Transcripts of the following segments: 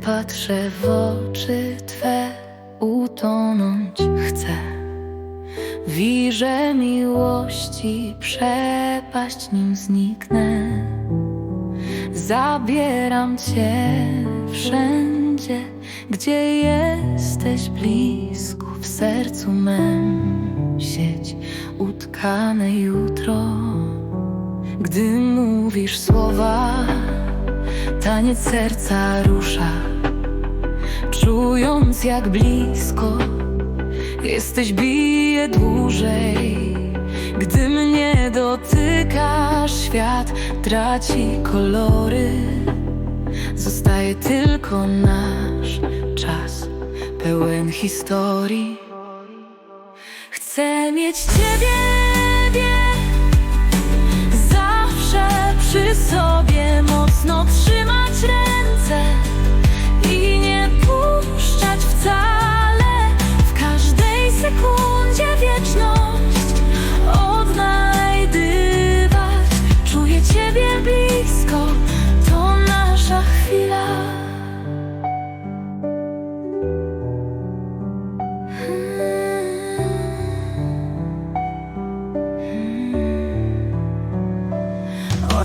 patrzę w oczy Twe, utonąć chcę. Wirzę miłości, przepaść nim zniknę. Zabieram Cię wszędzie, gdzie jesteś blisko, w sercu mem sieć utkane jutro. Gdy mówisz słowa, taniec serca rusza, czując jak blisko jesteś bije dłużej. Gdy mnie dotykasz, świat traci kolory. Zostaje tylko nasz czas, pełen historii. Chcę mieć Ciebie,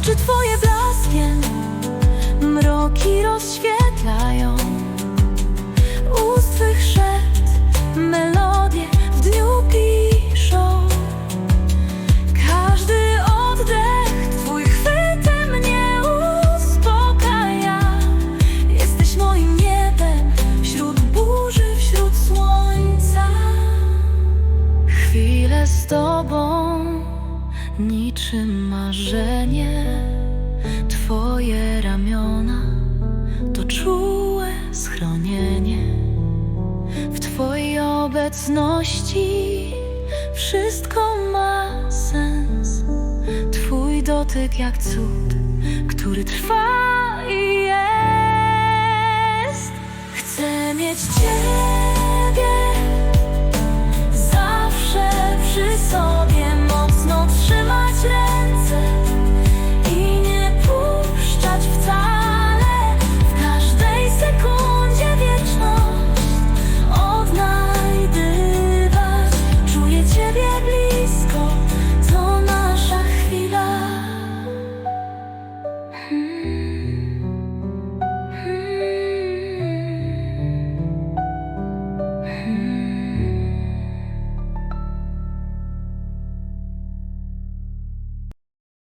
Oczy Twoje blaskiem mroki rozświetlają. Ust Twych szept melodie w dniu piszą. Każdy oddech Twój chwytem mnie uspokaja. Jesteś moim niebem wśród burzy, wśród słońca. Chwilę z Tobą niczym marzenie. Twoje ramiona to czułe schronienie. W Twojej obecności wszystko ma sens. Twój dotyk jak cud, który trwa